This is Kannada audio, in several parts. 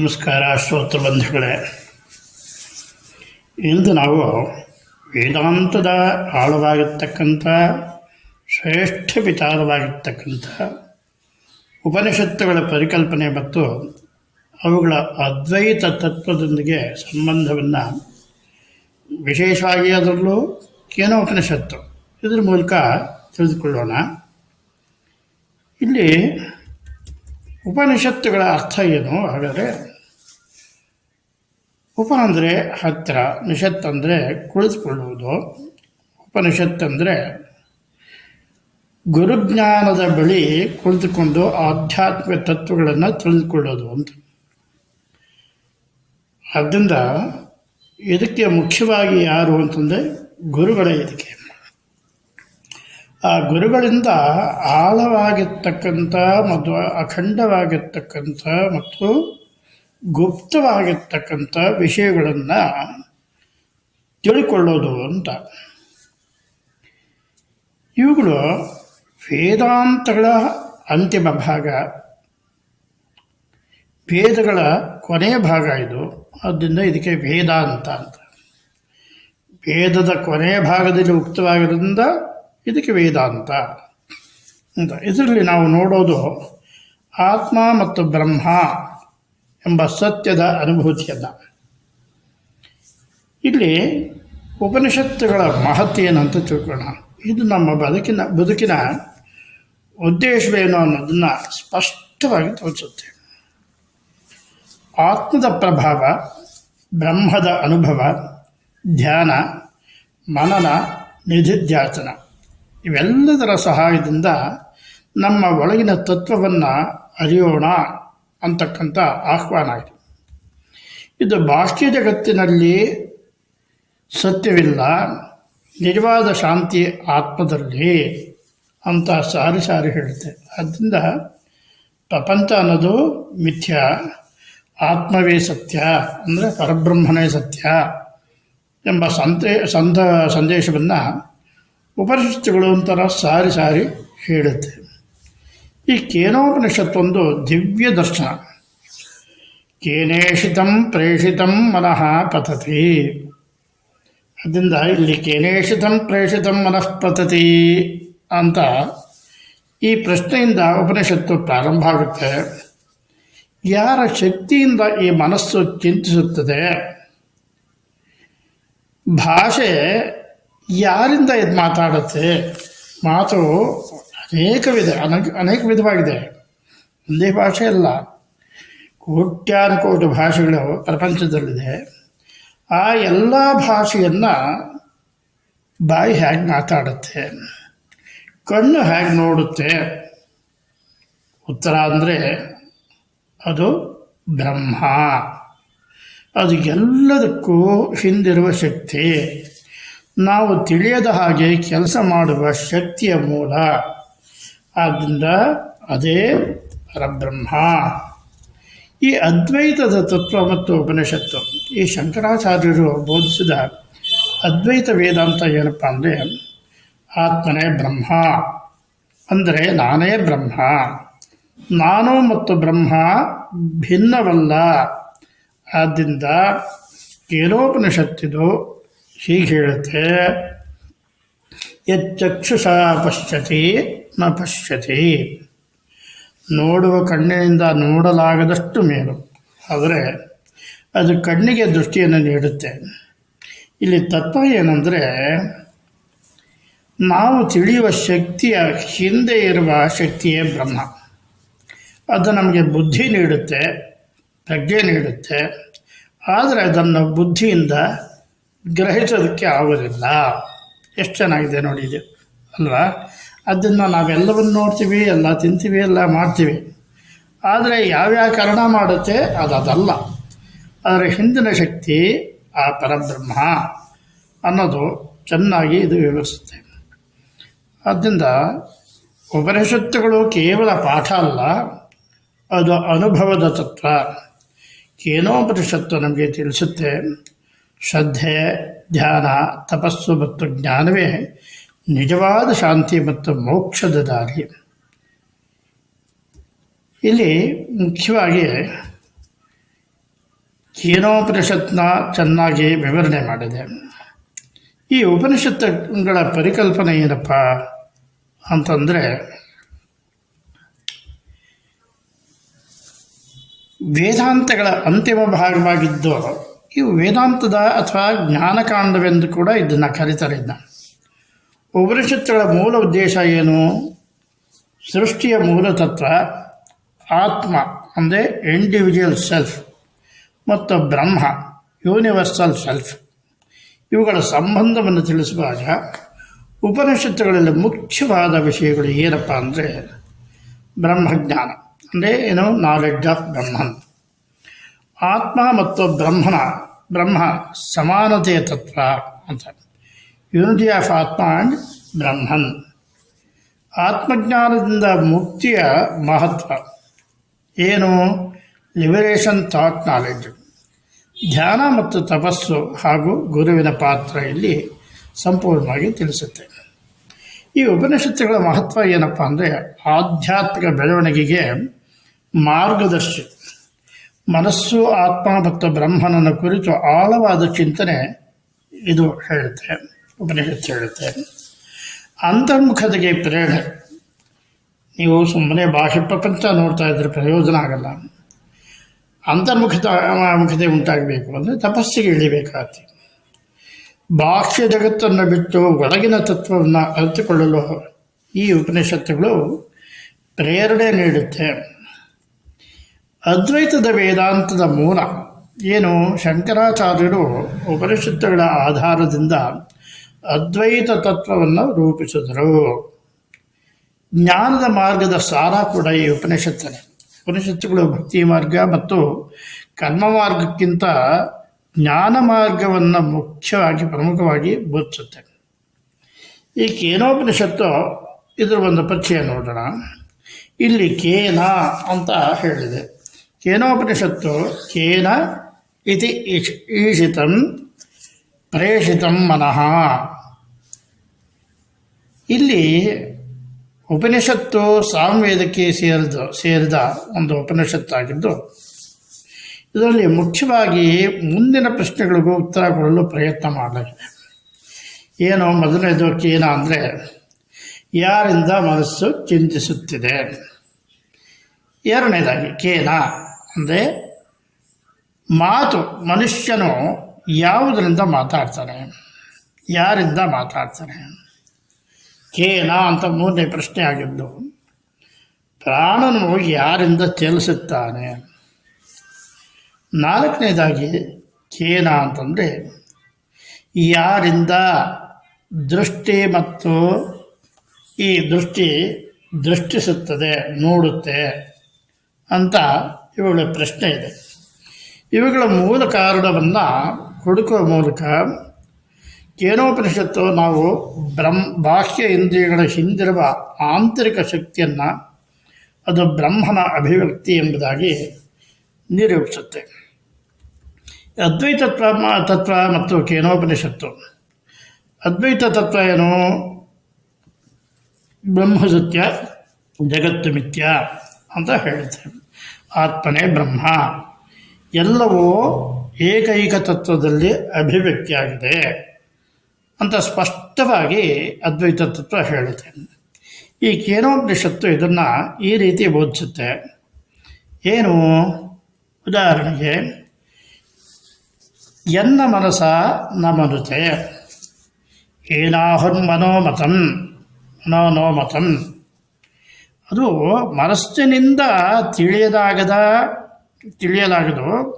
ನಮಸ್ಕಾರ, ಶ್ರೋತೃ ಬಂಧುಗಳೇ. ಇಂದು ನಾವು ವೇದಾಂತದ ಆಳವಾಗಿರ್ತಕ್ಕಂಥ, ಶ್ರೇಷ್ಠ ವಿಚಾರವಾಗಿರ್ತಕ್ಕಂಥ ಉಪನಿಷತ್ತುಗಳ ಪರಿಕಲ್ಪನೆ ಮತ್ತು ಅವುಗಳ ಅದ್ವೈತ ತತ್ವದೊಂದಿಗೆ ಸಂಬಂಧವನ್ನು ವಿಶೇಷವಾಗಿ ಅದರಲ್ಲೂ ಉಪನಿಷತ್ತು. ಇದರ ಮೂಲಕ ತಿಳಿದುಕೊಳ್ಳೋಣ. ಇಲ್ಲಿ ಉಪನಿಷತ್ತುಗಳ ಅರ್ಥ ಏನು? ಹಾಗಾದರೆ ಉಪ ಅಂದರೆ ಹತ್ತಿರ ನಿಷತ್ ಅಂದರೆ ಕುಳಿತುಕೊಳ್ಳುವುದು ಉಪನಿಷತ್ ಅಂದರೆ ಗುರುಜ್ಞಾನದ ಬಳಿ ಕುಳಿತುಕೊಂಡು ಆಧ್ಯಾತ್ಮಿಕ ತತ್ವಗಳನ್ನು ತಿಳಿದುಕೊಳ್ಳೋದು ಅಂತ. ಆದ್ದರಿಂದ ಇದಕ್ಕೆ ಮುಖ್ಯವಾಗಿ ಯಾರು ಅಂತಂದರೆ ಗುರುಗಳೇ ಇದಕ್ಕೆ. ಆ ಗುರುಗಳಿಂದ ಆಳವಾಗಿರ್ತಕ್ಕಂಥ ಮತ್ತು ಅಖಂಡವಾಗಿರ್ತಕ್ಕಂಥ ಮತ್ತು ಗುಪ್ತವಾಗಿರ್ತಕ್ಕಂಥ ವಿಷಯಗಳನ್ನು ತಿಳ್ಕೊಳ್ಳೋದು ಅಂತ. ಇವುಗಳು ವೇದಾಂತಗಳ ಅಂತಿಮ ಭಾಗ. ವೇದಗಳ ಕೊನೆಯ ಭಾಗ ಇದು. ಆದ್ದರಿಂದ ಇದಕ್ಕೆ ವೇದಾಂತ ಅಂತ ವೇದದ ಕೊನೆಯ ಭಾಗದಲ್ಲಿ ಉಕ್ತವಾಗಿರೋದ್ರಿಂದ ಇದಕ್ಕೆ ವೇದಾಂತ ಅಂತ. ಇದರಲ್ಲಿ ನಾವು ನೋಡೋದು ಆತ್ಮ ಮತ್ತು ಬ್ರಹ್ಮ. ಎಂಬ ಸತ್ಯದ ಅನುಭೂತಿಯನ್ನು. ಇಲ್ಲಿ ಉಪನಿಷತ್ತುಗಳ ಮಹತ್ವ ಏನಂತ ತಿಳ್ಕೊಳ್ಳೋಣ. ಇದು ನಮ್ಮ ಬದುಕಿನ ಬದುಕಿನ ಉದ್ದೇಶವೇನು ಅನ್ನೋದನ್ನು ಸ್ಪಷ್ಟವಾಗಿ ತೋರಿಸುತ್ತೆ. ಆತ್ಮದ ಪ್ರಭಾವ, ಬ್ರಹ್ಮದ ಅನುಭವ, ಧ್ಯಾನ, ಮನನ, ನಿಧಿಧ್ಯಾಸನ. ಇವೆಲ್ಲದರ ಸಹಾಯದಿಂದ ನಮ್ಮ ಒಳಗಿನ ತತ್ವವನ್ನು ಅರಿಯೋಣ. ಅಂತಕ್ಕಂಥ ಆಹ್ವಾನ ಇದೆ ಇದು ಬಾಹ್ಯ ಜಗತ್ತಿನಲ್ಲಿ ಸತ್ಯವಿಲ್ಲ ನಿಜವಾದ ಶಾಂತಿ ಆತ್ಮದಲ್ಲಿ ಅಂತ ಸಾರಿ ಸಾರಿ ಹೇಳುತ್ತೆ. ಆದ್ದರಿಂದ ಪ್ರಪಂಚ ಅನ್ನೋದು ಮಿಥ್ಯ, ಆತ್ಮವೇ ಸತ್ಯ ಅಂದರೆ ಪರಬ್ರಹ್ಮನೇ ಸತ್ಯ ಎಂಬ ಸಂತೆ, ಸಂದ, ಸಂದೇಶವನ್ನು ಉಪನಿಷತ್ತುಗಳು ಒಂಥರ ಸಾರಿ ಸಾರಿ ಹೇಳುತ್ತೆ. ಈ ಕೇನೋಪನಿಷತ್ತೊಂದು ದಿವ್ಯ ದರ್ಶನ. ಕೇನೇಷಿತಂ ಪ್ರೇಷಿತಂ ಮನಃ ಪತತಿ. ಅದರಿಂದ ಇಲ್ಲಿ ಕೇನೇಷಿತಂ ಪ್ರೇಷಿತಂ ಮನಃ ಪತತಿ ಅಂತ ಈ ಪ್ರಶ್ನೆಯಿಂದ ಉಪನಿಷತ್ತು ಪ್ರಾರಂಭ ಆಗುತ್ತೆ. ಯಾರ ಶಕ್ತಿಯಿಂದ ಈ ಮನಸ್ಸು ಚಿಂತಿಸುತ್ತದೆ? ಭಾಷೆ ಯಾರಿಂದ ಇದು ಮಾತಾಡುತ್ತೆ ಮಾತು ಅನೇಕ ವಿಧ ಅನೇಕ ಅನೇಕ ವಿಧವಾಗಿದೆ. ಒಂದೇ ಭಾಷೆ ಅಲ್ಲ. ಕೋಟ್ಯಾನುಕೋಟಿ ಭಾಷೆಗಳು ಪ್ರಪಂಚದಲ್ಲಿದೆ. ಆ ಎಲ್ಲ ಭಾಷೆಯನ್ನು ಬಾಯಿ ಹೇಗೆ ಮಾತಾಡುತ್ತೆ, ಕಣ್ಣು ಹೇಗೆ ನೋಡುತ್ತೆ. ಉತ್ತರ ಅಂದರೆ ಅದು ಬ್ರಹ್ಮ. ಅದು ಎಲ್ಲದಕ್ಕೂ ಹಿಂದಿರುವ ಶಕ್ತಿ. ನಾವು ತಿಳಿಯದ ಹಾಗೆ ಕೆಲಸ ಮಾಡುವ ಶಕ್ತಿಯ ಮೂಲ. ಆದ್ದರಿಂದ ಅದೇ ಪರಬ್ರಹ್ಮ. ಈ ಅದ್ವೈತದ ತತ್ವ ಮತ್ತು ಉಪನಿಷತ್ತು ಈ ಶಂಕರಾಚಾರ್ಯರು ಬೋಧಿಸಿದ ಅದ್ವೈತ ವೇದಾಂತ ಏನಪ್ಪ ಅಂದರೆ, ಆತ್ಮನೇ ಬ್ರಹ್ಮ. ಅಂದರೆ ನಾನೇ ಬ್ರಹ್ಮ. ನಾನು ಮತ್ತು ಬ್ರಹ್ಮ ಭಿನ್ನವಲ್ಲ. ಆದ್ದರಿಂದ ಕೇನೋಪನಿಷತ್ತಿದು ಹೀಗೆ ಹೇಳುತ್ತೆ. ಯಚ್ಚಕ್ಷುಷ ಪಶ್ಯತಿ ನ ಪಶ್ಯತಿ ನೋಡುವ ಕಣ್ಣಿನಿಂದ ನೋಡಲಾಗದಷ್ಟು ಮೇಲು. ಆದರೆ ಅದು ಕಣ್ಣಿಗೆ ದೃಷ್ಟಿಯನ್ನು ನೀಡುತ್ತೆ. ಇಲ್ಲಿ ತತ್ವ ಏನಂದರೆ, ನಾವು ತಿಳಿಯುವ ಶಕ್ತಿಯ ಹಿಂದೆ ಇರುವ ಶಕ್ತಿಯೇ ಬ್ರಹ್ಮ. ಅದು ನಮಗೆ ಬುದ್ಧಿ ನೀಡುತ್ತೆ, ಪ್ರಜ್ಞೆ ನೀಡುತ್ತೆ. ಆದರೆ ಅದನ್ನು ಬುದ್ಧಿಯಿಂದ ಗ್ರಹಿಸೋದಕ್ಕೆ ಆಗೋದಿಲ್ಲ. ಎಷ್ಟು ಚೆನ್ನಾಗಿದೆ ನೋಡಿ ಇದು, ಅಲ್ವಾ? ಅದನ್ನು ನಾವೆಲ್ಲವನ್ನು ನೋಡ್ತೀವಿ, ಎಲ್ಲ ತಿಂತೀವಿ, ಎಲ್ಲ ಮಾಡ್ತೀವಿ. ಆದರೆ ಯಾವ್ಯಾವ ಕಾರಣ ಮಾಡುತ್ತೆ? ಅದು ಅದಲ್ಲ. ಅದರ ಹಿಂದಿನ ಶಕ್ತಿ ಆ ಪರಬ್ರಹ್ಮ ಅನ್ನೋದು ಚೆನ್ನಾಗಿ ಇದು ವಿವರಿಸುತ್ತೆ. ಆದ್ದರಿಂದ ಉಪನಿಷತ್ತುಗಳು ಕೇವಲ ಪಾಠ ಅಲ್ಲ, ಅದು ಅನುಭವದ ತತ್ವ. ಕೇನೋಪನಿಷತ್ತು ನಮಗೆ ತಿಳಿಸುತ್ತೆ, ಶ್ರದ್ಧೆ, ಧ್ಯಾನ, ತಪಸ್ಸು ಮತ್ತು ಜ್ಞಾನವೇ ನಿಜವಾದ ಶಾಂತಿ ಮತ್ತು ಮೋಕ್ಷದ ದಾರಿ. ಇಲ್ಲಿ ಮುಖ್ಯವಾಗಿ ಏನೋಪನಿಷತ್ನ ಚೆನ್ನಾಗಿ ವಿವರಣೆ ಮಾಡಿದೆ. ಈ ಉಪನಿಷತ್ತುಗಳ ಪರಿಕಲ್ಪನೆ ಏನಪ್ಪ ಅಂತಂದರೆ, ವೇದಾಂತಗಳ ಅಂತಿಮ ಭಾಗವಾಗಿದ್ದು ಇವು ವೇದಾಂತದ ಅಥವಾ ಜ್ಞಾನಕಾಂಡವೆಂದು ಕೂಡ ಇದನ್ನು ಕರೀತಾರೆ ಇದನ್ನ. ಉಪನಿಷತ್ತುಗಳ ಮೂಲ ಉದ್ದೇಶ ಏನು? ಸೃಷ್ಟಿಯ ಮೂಲ ತತ್ವ, ಆತ್ಮ, ಅಂದರೆ ಇಂಡಿವಿಜುವಲ್ ಸೆಲ್ಫ್ ಮತ್ತು ಬ್ರಹ್ಮ ಯೂನಿವರ್ಸಲ್ ಸೆಲ್ಫ್ ಇವುಗಳ ಸಂಬಂಧವನ್ನು ತಿಳಿಸುವಾಗ ಉಪನಿಷತ್ತುಗಳಲ್ಲಿ ಮುಖ್ಯವಾದ ವಿಷಯಗಳು ಏನಪ್ಪ ಅಂದರೆ ಬ್ರಹ್ಮಜ್ಞಾನ, ಅಂದರೆ ಏನು? ನಾಲೆಡ್ಜ್ ಆಫ್ ಬ್ರಹ್ಮನ್. ಆತ್ಮ ಮತ್ತು ಬ್ರಹ್ಮನ, ಬ್ರಹ್ಮ ಸಮಾನತೆಯ ತತ್ವ ಅಂತ. ಯೂನಿಟಿ ಆಫ್ ಆತ್ಮ ಆ್ಯಂಡ್ ಬ್ರಹ್ಮನ್. ಆತ್ಮಜ್ಞಾನದಿಂದ ಮುಕ್ತಿಯ ಮಹತ್ವ ಏನು? ಲಿಬರೇಷನ್ ಥಾಟ್ ನಾಲೆಡ್ಜ್ ಧ್ಯಾನ ಮತ್ತು ತಪಸ್ಸು ಹಾಗೂ ಗುರುವಿನ ಪಾತ್ರ ಇಲ್ಲಿ ಸಂಪೂರ್ಣವಾಗಿ ತಿಳಿಸುತ್ತೆ. ಈ ಉಪನಿಷತ್ತುಗಳ ಮಹತ್ವ ಏನಪ್ಪ ಅಂದರೆ ಆಧ್ಯಾತ್ಮಿಕ ಬೆಳವಣಿಗೆಗೆ ಮಾರ್ಗದರ್ಶಿ. ಮನಸ್ಸು, ಆತ್ಮ ಮತ್ತು ಬ್ರಹ್ಮನನ್ನು ಕುರಿತು ಆಳವಾದ ಚಿಂತನೆ ಇದು ಹೇಳುತ್ತೆ. ಉಪನಿಷತ್ತು ಹೇಳುತ್ತೆ ಅಂತರ್ಮುಖತೆಗೆ ಪ್ರೇರಣೆ. ನೀವು ಸುಮ್ಮನೆ ಬಾಹ್ಯ ಪ್ರಪಂಚ ನೋಡ್ತಾ ಇದ್ರೆ ಪ್ರಯೋಜನ ಆಗಲ್ಲ. ಅಂತರ್ಮುಖತ, ಮುಖತೆ ಉಂಟಾಗಬೇಕು ಅಂದರೆ ತಪಸ್ಸಿಗೆ ಇಳಿಬೇಕಾಗ್ತದೆ ಬಾಹ್ಯ ಜಗತ್ತನ್ನು ಬಿಟ್ಟು ಒಳಗಿನ ತತ್ವವನ್ನು ಅರಿತುಕೊಳ್ಳಲು ಈ ಉಪನಿಷತ್ತುಗಳು ಪ್ರೇರಣೆ ನೀಡುತ್ತೆ. ಅದ್ವೈತದ ವೇದಾಂತದ ಮೂಲ. ಏನು ಶಂಕರಾಚಾರ್ಯರು ಉಪನಿಷತ್ತುಗಳ ಆಧಾರದಿಂದ ಅದ್ವೈತ ತತ್ವವನ್ನು ರೂಪಿಸಿದರು. ಜ್ಞಾನದ ಮಾರ್ಗದ ಸಾರ ಕೂಡ ಈ ಉಪನಿಷತ್ತನೆ ಉಪನಿಷತ್ತುಗಳು ಭಕ್ತಿ ಮಾರ್ಗ ಮತ್ತು ಕರ್ಮ ಮಾರ್ಗಕ್ಕಿಂತ ಜ್ಞಾನ ಮಾರ್ಗವನ್ನು ಮುಖ್ಯವಾಗಿ ಪ್ರಮುಖವಾಗಿ ಬೋಧಿಸುತ್ತೆ ಈ ಕೇನೋಪನಿಷತ್ತು ಇದರ ಒಂದು ಪರಿಚಯ ನೋಡೋಣ. ಇಲ್ಲಿ ಕೇನ ಅಂತ ಹೇಳಿದೆ. ಕೇನೋಪನಿಷತ್ತು ಕೇನ ಇತಿ ಈಶಿತಂ ಪ್ರೇಷಿತಂ ಮನಃ. ಇಲ್ಲಿ ಉಪನಿಷತ್ತು ಸಾಂವೇದಕ್ಕೆ ಸೇರಿದ ಸೇರಿದ ಒಂದು ಉಪನಿಷತ್ತಾಗಿದ್ದು ಇದರಲ್ಲಿ ಮುಖ್ಯವಾಗಿ ಮುಂದಿನ ಪ್ರಶ್ನೆಗಳಿಗೂ ಉತ್ತರ ಕೊಡಲು ಪ್ರಯತ್ನ ಮಾಡಲಾಗಿದೆ. ಏನು ಮೊದಲನೇದು ಕೇನ ಅಂದರೆ, ಯಾರಿಂದ ಮನಸ್ಸು ಚಿಂತಿಸುತ್ತಿದೆ? ಎರಡನೇದಾಗಿ ಕೇನ ಅಂದರೆ, ಮಾತು ಮನುಷ್ಯನು ಯಾವುದರಿಂದ ಮಾತಾಡ್ತಾರೆ? ಯಾರಿಂದ ಮಾತಾಡ್ತಾರೆ? ಕೇನ ಅಂತ ಮೂರನೇ ಪ್ರಶ್ನೆ ಆಗಿದ್ದು, ಪ್ರಾಣನು ಯಾರಿಂದ ಚಲಿಸುತ್ತಾನೆ? ನಾಲ್ಕನೇದಾಗಿ, ಕೇನ ಅಂತಂದರೆ, ಯಾರಿಂದ ದೃಷ್ಟಿ ಮತ್ತು ಈ ದೃಷ್ಟಿ ದೃಷ್ಟಿಸುತ್ತದೆ, ನೋಡುತ್ತೆ ಅಂತ ಇವುಗಳ ಪ್ರಶ್ನೆ ಇದೆ. ಇವುಗಳ ಮೂಲ ಕಾರಣವನ್ನು ಹುಡುಕುವ ಮೂಲಕ ಕೇನೋಪನಿಷತ್ತು ನಾವು ಬ್ರಹ್ಮ ಬಾಹ್ಯ ಇಂದ್ರಿಯಗಳ ಹಿಂದಿರುವ ಆಂತರಿಕ ಶಕ್ತಿಯನ್ನು, ಅದು ಬ್ರಹ್ಮನ ಅಭಿವ್ಯಕ್ತಿ ಎಂಬುದಾಗಿ ನಿರೂಪಿಸುತ್ತೆ. ಅದ್ವೈತ ತತ್ವ ತತ್ವ ಮತ್ತು ಕೇನೋಪನಿಷತ್ತು. ಅದ್ವೈತ ತತ್ವ ಏನು? ಬ್ರಹ್ಮಸತ್ಯ ಜಗತ್ತು ಮಿಥ್ಯ ಅಂತ ಹೇಳುತ್ತೆ. ಆತ್ಮನೇ ಬ್ರಹ್ಮ. ಎಲ್ಲವೂ ಏಕೈಕ ತತ್ವದಲ್ಲಿ ಅಭಿವ್ಯಕ್ತಿಯಾಗಿದೆ ಅಂತ ಸ್ಪಷ್ಟವಾಗಿ ಅದ್ವೈತ ತತ್ವ ಹೇಳುತ್ತೆ. ಈ ಕೇನೋಪನಿಷತ್ತು ಇದನ್ನು ಈ ರೀತಿ ಬೋಧಿಸುತ್ತೆ. ಏನು? ಉದಾಹರಣೆಗೆ, ಎನ್ನ ಮನಸ ನಮನುತೆ ಏನಾಹುರ್ಮನೋಮತಂ ಮನೋನೋಮತಂ ಅದು ಮನಸ್ಸಿನಿಂದ ತಿಳಿಯದಾಗದ, ತಿಳಿಯಲಾಗದು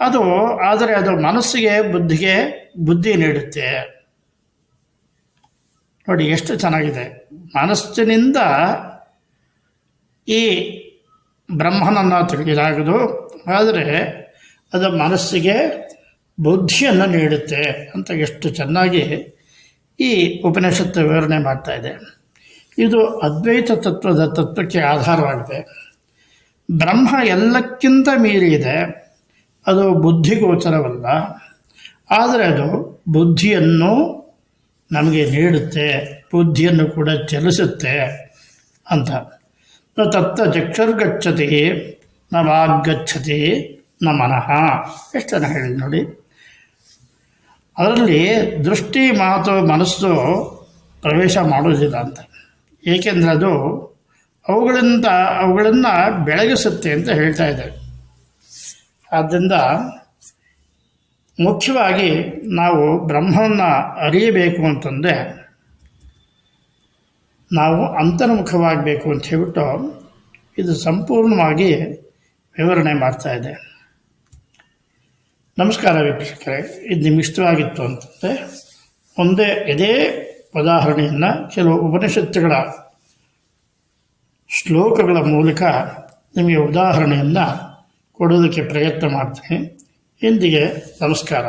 ಅದು, ಆದರೆ ಅದು ಮನಸ್ಸಿಗೆ ಬುದ್ಧಿಗೆ ಬುದ್ಧಿ ನೀಡುತ್ತೆ. ನೋಡಿ, ಎಷ್ಟು ಚೆನ್ನಾಗಿದೆ. ಮನಸ್ಸಿನಿಂದ ಈ ಬ್ರಹ್ಮನನ್ನು ತಿಳಿದಾಗದು ಆದರೆ ಅದು ಮನಸ್ಸಿಗೆ ಬುದ್ಧಿಯನ್ನು ನೀಡುತ್ತೆ ಅಂತ ಎಷ್ಟು ಚೆನ್ನಾಗಿ ಈ ಉಪನಿಷತ್ತು ವಿವರಣೆ ಮಾಡ್ತಾ ಇದೆ. ಇದು ಅದ್ವೈತ ತತ್ವದ ತತ್ವಕ್ಕೆ ಆಧಾರವಾಗಿದೆ. ಬ್ರಹ್ಮ ಎಲ್ಲಕ್ಕಿಂತ ಮೀರಿ ಇದೆ ಅದು ಬುದ್ಧಿಗೋಚರವಲ್ಲ ಆದರೆ ಅದು ಬುದ್ಧಿಯನ್ನು ನಮಗೆ ನೀಡುತ್ತೆ, ಬುದ್ಧಿಯನ್ನು ಕೂಡ ಚಲಿಸುತ್ತೆ ಅಂತ. ತತ್ತ ಚಕ್ಷುರ್ಗಚ್ಚತಿ, ನ ವಾಗ್ಗಚ್ಚತಿ, ನ ಮನಃ. ಎಷ್ಟು ಜನ ಹೇಳಿ ನೋಡಿ. ಅದರಲ್ಲಿ ದೃಷ್ಟಿ, ಮಾತು, ಮನಸ್ಸು ಪ್ರವೇಶ ಮಾಡೋದಿಲ್ಲ ಅಂತ. ಏಕೆಂದರೆ ಅದು ಅವುಗಳಿಂದ, ಅವುಗಳನ್ನು ಬೆಳಗಿಸುತ್ತೆ ಅಂತ ಹೇಳ್ತಾ ಇದ್ದಾರೆ. ಆದ್ದರಿಂದ ಮುಖ್ಯವಾಗಿ ನಾವು ಬ್ರಹ್ಮವನ್ನು ಅರಿಯಬೇಕು ಅಂತಂದರೆ ನಾವು ಅಂತರ್ಮುಖವಾಗಬೇಕು ಅಂತ ಹೇಳ್ಬಿಟ್ಟು ಇದು ಸಂಪೂರ್ಣವಾಗಿ ವಿವರಣೆ ಮಾಡ್ತಾ ಇದೆ. ನಮಸ್ಕಾರ ವೀಕ್ಷಕರೇ, ಇದು ನಿಮ್ಗೆ ಇಷ್ಟವಾಗಿತ್ತು ಅಂತಂದರೆ ಒಂದೇ ಇದೇ ಉದಾಹರಣೆಯನ್ನು ಕೆಲವು ಉಪನಿಷತ್ತುಗಳ ಶ್ಲೋಕಗಳ ಮೂಲಕ ನಿಮಗೆ ಉದಾಹರಣೆಯನ್ನು ಕೊಡೋದಕ್ಕೆ ಪ್ರಯತ್ನ ಮಾಡ್ತೀನಿ. ಇಂದಿಗೆ ನಮಸ್ಕಾರ.